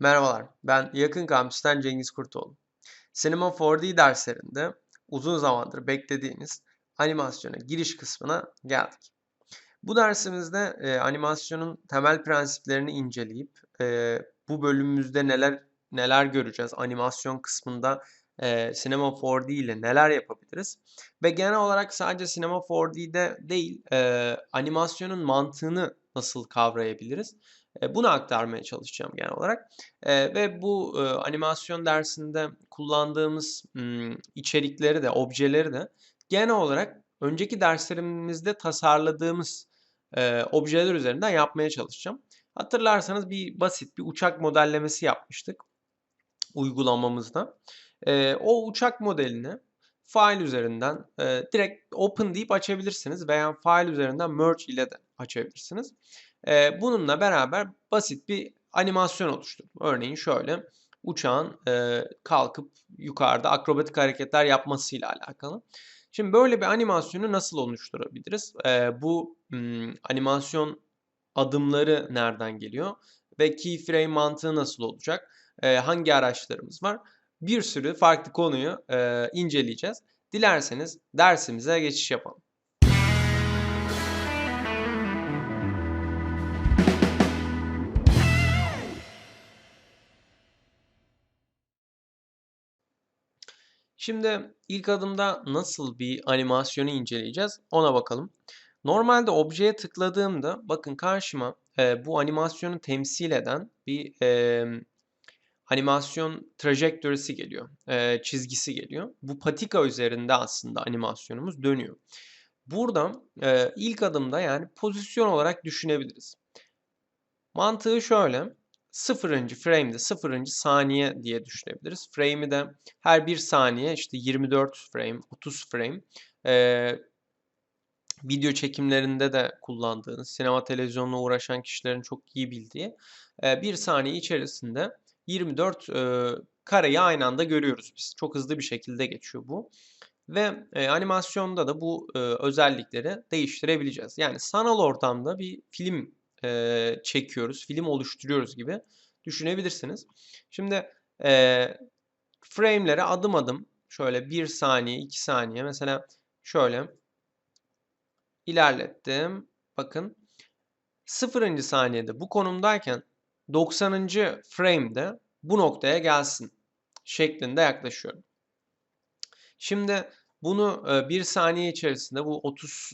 Merhabalar, ben Yakın Kampüs'ten Cengiz Kurtoğlu. Sinema 4D derslerinde uzun zamandır beklediğimiz animasyona giriş kısmına geldik. Bu dersimizde e, animasyonun temel prensiplerini inceleyip e, bu bölümümüzde neler neler göreceğiz, animasyon kısmında e, Cinema 4D ile neler yapabiliriz ve genel olarak sadece Cinema 4D'de değil, e, animasyonun mantığını nasıl kavrayabiliriz? E, bunu aktarmaya çalışacağım genel olarak. E, ve bu e, animasyon dersinde kullandığımız içerikleri de, objeleri de genel olarak önceki derslerimizde tasarladığımız objeler üzerinden yapmaya çalışacağım. Hatırlarsanız bir basit bir uçak modellemesi yapmıştık uygulamamızda. O uçak modelini file üzerinden direkt open deyip açabilirsiniz veya file üzerinden merge ile de açabilirsiniz. E, bununla beraber basit bir animasyon oluşturdum. Örneğin şöyle uçağın e, kalkıp yukarıda akrobatik hareketler yapmasıyla alakalı. Şimdi böyle bir animasyonu nasıl oluşturabiliriz? E, bu m, animasyon adımları nereden geliyor? Ve keyframe mantığı nasıl olacak? E, hangi araçlarımız var? Bir sürü farklı konuyu e, inceleyeceğiz. Dilerseniz dersimize geçiş yapalım. Şimdi ilk adımda nasıl bir animasyonu inceleyeceğiz ona bakalım. Normalde objeye tıkladığımda bakın karşıma e, bu animasyonu temsil eden bir e, animasyon trajectory'si geliyor. E, çizgisi geliyor. Bu patika üzerinde aslında animasyonumuz dönüyor. Burada e, ilk adımda yani pozisyon olarak düşünebiliriz. Mantığı şöyle. Sıfırıncı frame'de sıfırıncı saniye diye düşünebiliriz. Frame'i de her bir saniye işte 24 frame, 30 frame. Ee, video çekimlerinde de kullandığınız, sinema televizyonla uğraşan kişilerin çok iyi bildiği e, bir saniye içerisinde 24 e, kareyi aynı anda görüyoruz biz. Çok hızlı bir şekilde geçiyor bu. Ve e, animasyonda da bu e, özellikleri değiştirebileceğiz. Yani sanal ortamda bir film e, çekiyoruz, film oluşturuyoruz gibi düşünebilirsiniz. Şimdi e, frame'lere adım adım şöyle 1 saniye, 2 saniye mesela şöyle ilerlettim. Bakın 0. saniyede bu konumdayken 90. frame'de bu noktaya gelsin şeklinde yaklaşıyorum. Şimdi bunu bir saniye içerisinde bu 30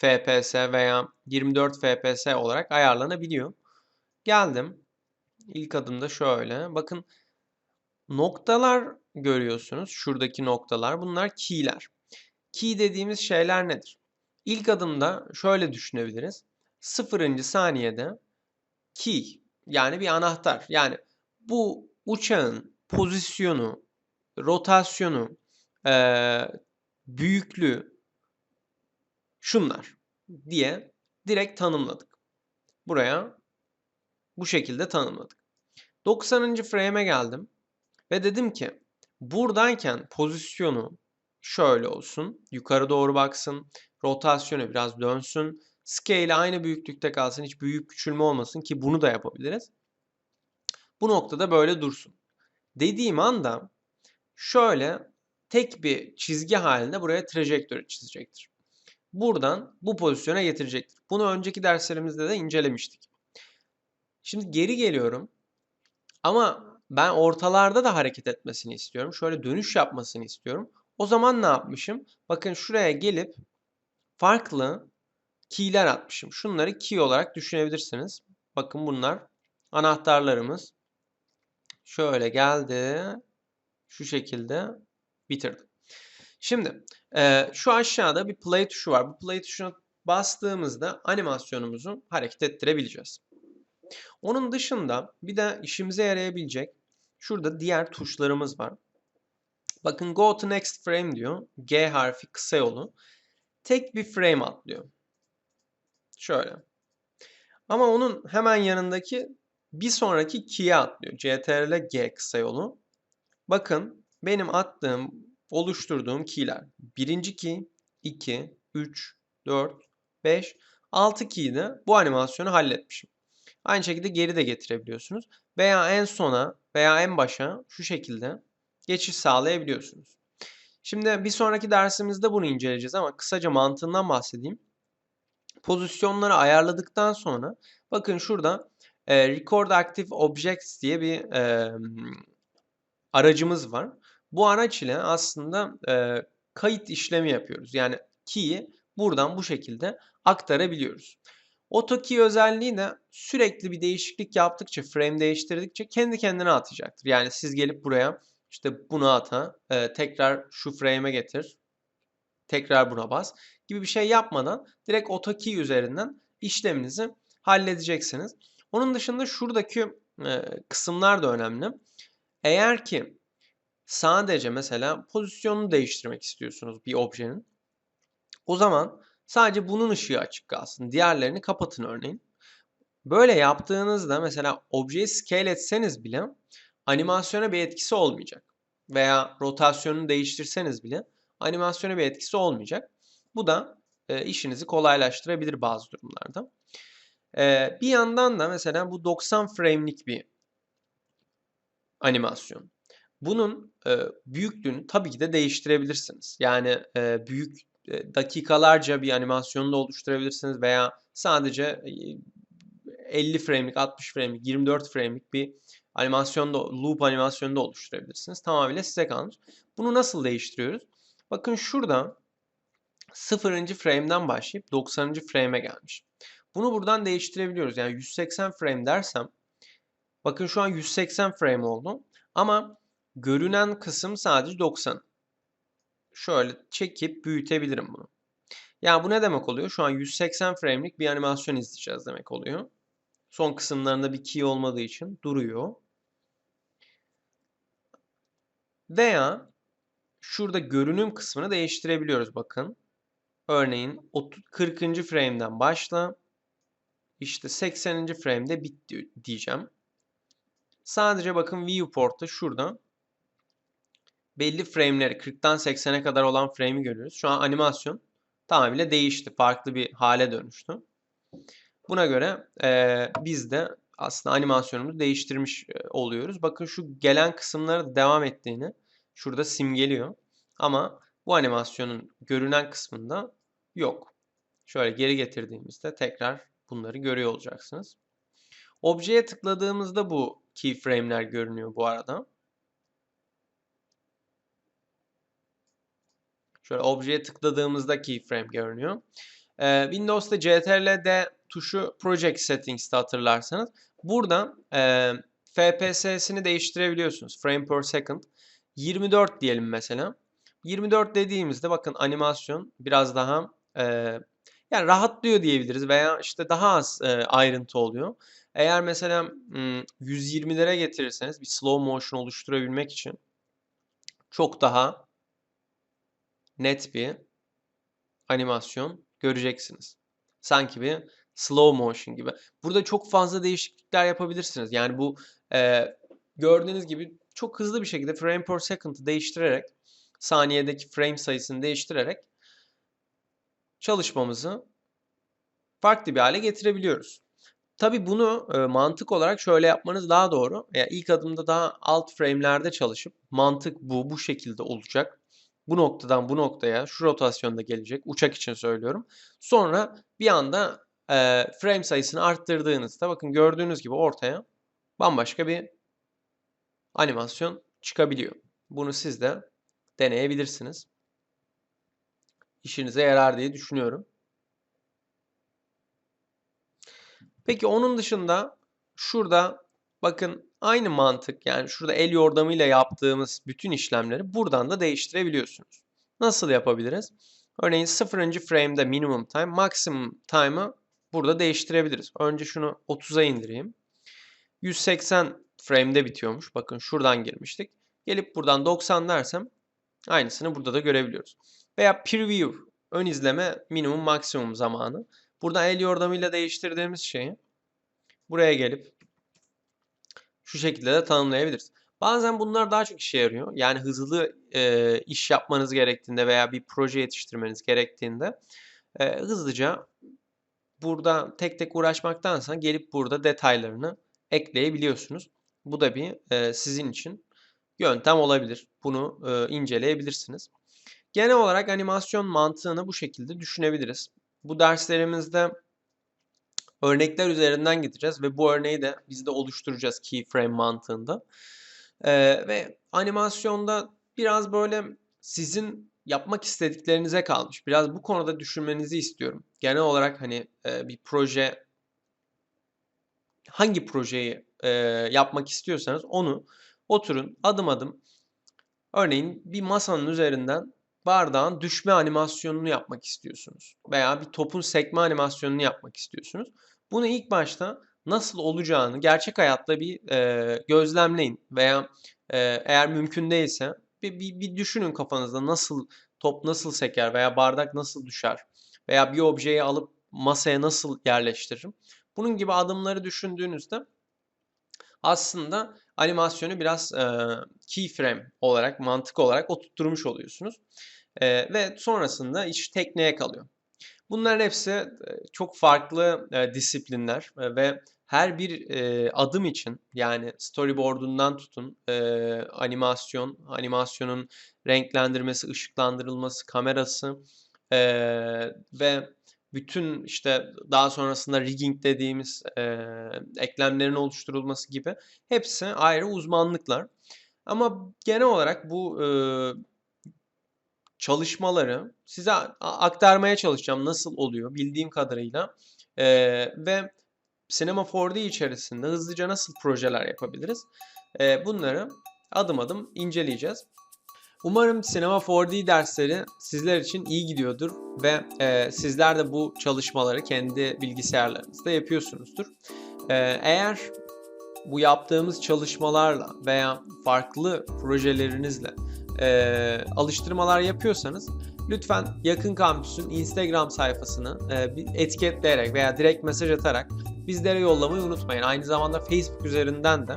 FPS veya 24 FPS olarak ayarlanabiliyor. Geldim. İlk adımda şöyle. Bakın noktalar görüyorsunuz. Şuradaki noktalar. Bunlar key'ler. Key dediğimiz şeyler nedir? İlk adımda şöyle düşünebiliriz. Sıfırıncı saniyede key yani bir anahtar. Yani bu uçağın pozisyonu, rotasyonu, büyüklüğü, şunlar diye direkt tanımladık. Buraya bu şekilde tanımladık. 90. frame'e geldim ve dedim ki buradayken pozisyonu şöyle olsun. Yukarı doğru baksın. Rotasyonu biraz dönsün. Scale aynı büyüklükte kalsın. Hiç büyük küçülme olmasın ki bunu da yapabiliriz. Bu noktada böyle dursun. Dediğim anda şöyle tek bir çizgi halinde buraya trajektörü çizecektir buradan bu pozisyona getirecektir. Bunu önceki derslerimizde de incelemiştik. Şimdi geri geliyorum. Ama ben ortalarda da hareket etmesini istiyorum. Şöyle dönüş yapmasını istiyorum. O zaman ne yapmışım? Bakın şuraya gelip farklı key'ler atmışım. Şunları key olarak düşünebilirsiniz. Bakın bunlar anahtarlarımız. Şöyle geldi. Şu şekilde bitirdim. Şimdi e, şu aşağıda bir play tuşu var. Bu play tuşuna bastığımızda animasyonumuzu hareket ettirebileceğiz. Onun dışında bir de işimize yarayabilecek şurada diğer tuşlarımız var. Bakın go to next frame diyor. G harfi kısa yolu. Tek bir frame atlıyor. Şöyle. Ama onun hemen yanındaki bir sonraki key'e atlıyor. CTRL G kısa yolu. Bakın benim attığım oluşturduğum key'ler. Birinci key, 2, 3, 4, 5, 6 key'de bu animasyonu halletmişim. Aynı şekilde geri de getirebiliyorsunuz. Veya en sona veya en başa şu şekilde geçiş sağlayabiliyorsunuz. Şimdi bir sonraki dersimizde bunu inceleyeceğiz ama kısaca mantığından bahsedeyim. Pozisyonları ayarladıktan sonra bakın şurada e, Record Active Objects diye bir e, aracımız var. Bu araç ile aslında e, kayıt işlemi yapıyoruz. Yani key'i buradan bu şekilde aktarabiliyoruz. AutoKey özelliği de sürekli bir değişiklik yaptıkça, frame değiştirdikçe kendi kendine atacaktır. Yani siz gelip buraya işte bunu ata, e, tekrar şu frame'e getir, tekrar buna bas gibi bir şey yapmadan direkt AutoKey üzerinden işleminizi halledeceksiniz. Onun dışında şuradaki e, kısımlar da önemli. Eğer ki sadece mesela pozisyonunu değiştirmek istiyorsunuz bir objenin. O zaman sadece bunun ışığı açık kalsın. Diğerlerini kapatın örneğin. Böyle yaptığınızda mesela objeyi scale etseniz bile animasyona bir etkisi olmayacak. Veya rotasyonunu değiştirseniz bile animasyona bir etkisi olmayacak. Bu da e, işinizi kolaylaştırabilir bazı durumlarda. E, bir yandan da mesela bu 90 frame'lik bir animasyon. Bunun e, büyüklüğünü tabii ki de değiştirebilirsiniz. Yani e, büyük e, dakikalarca bir animasyonu da oluşturabilirsiniz veya sadece e, 50 frame'lik, 60 frame'lik, 24 frame'lik bir animasyonda loop animasyonu da oluşturabilirsiniz. Tamamıyla size kalmış. Bunu nasıl değiştiriyoruz? Bakın şurada 0. frame'den başlayıp 90. frame'e gelmiş. Bunu buradan değiştirebiliyoruz. Yani 180 frame dersem bakın şu an 180 frame oldu. Ama görünen kısım sadece 90. Şöyle çekip büyütebilirim bunu. Yani bu ne demek oluyor? Şu an 180 frame'lik bir animasyon izleyeceğiz demek oluyor. Son kısımlarında bir key olmadığı için duruyor. Veya şurada görünüm kısmını değiştirebiliyoruz bakın. Örneğin 40. frame'den başla. İşte 80. frame'de bit diyeceğim. Sadece bakın viewport'ta şurada belli frame'leri 40'tan 80'e kadar olan frame'i görüyoruz. Şu an animasyon tamamıyla değişti. Farklı bir hale dönüştü. Buna göre e, biz de aslında animasyonumuzu değiştirmiş e, oluyoruz. Bakın şu gelen kısımları devam ettiğini şurada simgeliyor. Ama bu animasyonun görünen kısmında yok. Şöyle geri getirdiğimizde tekrar bunları görüyor olacaksınız. Objeye tıkladığımızda bu keyframe'ler görünüyor bu arada. Şöyle objeye tıkladığımızda keyframe görünüyor. Ee, Windows'ta CTRL-D tuşu Project Settings'te hatırlarsanız. Burada e, FPS'sini değiştirebiliyorsunuz. Frame per second. 24 diyelim mesela. 24 dediğimizde bakın animasyon biraz daha e, yani rahatlıyor diyebiliriz veya işte daha az e, ayrıntı oluyor. Eğer mesela 120'lere getirirseniz bir slow motion oluşturabilmek için çok daha net bir animasyon göreceksiniz. Sanki bir slow motion gibi. Burada çok fazla değişiklikler yapabilirsiniz. Yani bu e, gördüğünüz gibi çok hızlı bir şekilde frame per second'ı değiştirerek saniyedeki frame sayısını değiştirerek çalışmamızı farklı bir hale getirebiliyoruz. Tabi bunu e, mantık olarak şöyle yapmanız daha doğru. Yani ilk adımda daha alt frame'lerde çalışıp mantık bu bu şekilde olacak. Bu noktadan bu noktaya şu rotasyonda gelecek. Uçak için söylüyorum. Sonra bir anda e, frame sayısını arttırdığınızda bakın gördüğünüz gibi ortaya bambaşka bir animasyon çıkabiliyor. Bunu siz de deneyebilirsiniz. İşinize yarar diye düşünüyorum. Peki onun dışında şurada bakın aynı mantık yani şurada el yordamıyla yaptığımız bütün işlemleri buradan da değiştirebiliyorsunuz. Nasıl yapabiliriz? Örneğin 0. frame'de minimum time, maximum time'ı burada değiştirebiliriz. Önce şunu 30'a indireyim. 180 frame'de bitiyormuş. Bakın şuradan girmiştik. Gelip buradan 90 dersem aynısını burada da görebiliyoruz. Veya preview ön izleme minimum maksimum zamanı. Buradan el yordamıyla değiştirdiğimiz şeyi buraya gelip şu şekilde de tanımlayabiliriz. Bazen bunlar daha çok işe yarıyor. Yani hızlı e, iş yapmanız gerektiğinde veya bir proje yetiştirmeniz gerektiğinde e, hızlıca burada tek tek uğraşmaktansa gelip burada detaylarını ekleyebiliyorsunuz. Bu da bir e, sizin için yöntem olabilir. Bunu e, inceleyebilirsiniz. Genel olarak animasyon mantığını bu şekilde düşünebiliriz. Bu derslerimizde örnekler üzerinden gideceğiz ve bu örneği de biz de oluşturacağız keyframe mantığında. Ee, ve animasyonda biraz böyle sizin yapmak istediklerinize kalmış. Biraz bu konuda düşünmenizi istiyorum. Genel olarak hani e, bir proje hangi projeyi e, yapmak istiyorsanız onu oturun adım adım örneğin bir masanın üzerinden bardağın düşme animasyonunu yapmak istiyorsunuz veya bir topun sekme animasyonunu yapmak istiyorsunuz. Bunu ilk başta nasıl olacağını gerçek hayatta bir e, gözlemleyin veya e, eğer mümkün değilse bir, bir, bir düşünün kafanızda nasıl top nasıl seker veya bardak nasıl düşer veya bir objeyi alıp masaya nasıl yerleştiririm. Bunun gibi adımları düşündüğünüzde aslında animasyonu biraz e, keyframe olarak, mantık olarak oturtturmuş oluyorsunuz. E, ve sonrasında iş tekneye kalıyor. Bunların hepsi çok farklı e, disiplinler e, ve her bir e, adım için yani storyboard'undan tutun e, animasyon, animasyonun renklendirmesi, ışıklandırılması, kamerası e, ve bütün işte daha sonrasında rigging dediğimiz e, eklemlerin oluşturulması gibi hepsi ayrı uzmanlıklar. Ama genel olarak bu e, çalışmaları size aktarmaya çalışacağım nasıl oluyor bildiğim kadarıyla e, ve Cinema 4D içerisinde hızlıca nasıl projeler yapabiliriz e, bunları adım adım inceleyeceğiz. Umarım Sinema 4D dersleri sizler için iyi gidiyordur ve e, sizler de bu çalışmaları kendi bilgisayarlarınızda yapıyorsunuzdur. E, eğer bu yaptığımız çalışmalarla veya farklı projelerinizle e, alıştırmalar yapıyorsanız lütfen yakın kampüsün Instagram sayfasını e, etiketleyerek veya direkt mesaj atarak bizlere yollamayı unutmayın. Aynı zamanda Facebook üzerinden de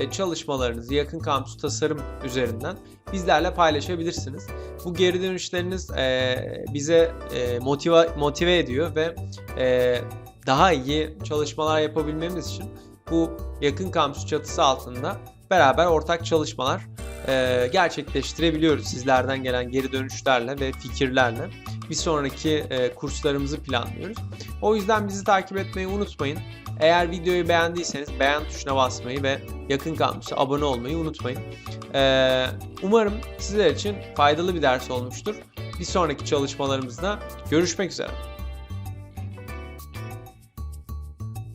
e, çalışmalarınızı yakın kampüs tasarım üzerinden bizlerle paylaşabilirsiniz. Bu geri dönüşleriniz e, bize e, motive, motive ediyor ve daha iyi çalışmalar yapabilmemiz için bu yakın kampüs çatısı altında beraber ortak çalışmalar gerçekleştirebiliyoruz sizlerden gelen geri dönüşlerle ve fikirlerle. Bir sonraki e, kurslarımızı planlıyoruz. O yüzden bizi takip etmeyi unutmayın. Eğer videoyu beğendiyseniz beğen tuşuna basmayı ve yakın kampüse abone olmayı unutmayın. Ee, umarım sizler için faydalı bir ders olmuştur. Bir sonraki çalışmalarımızda görüşmek üzere.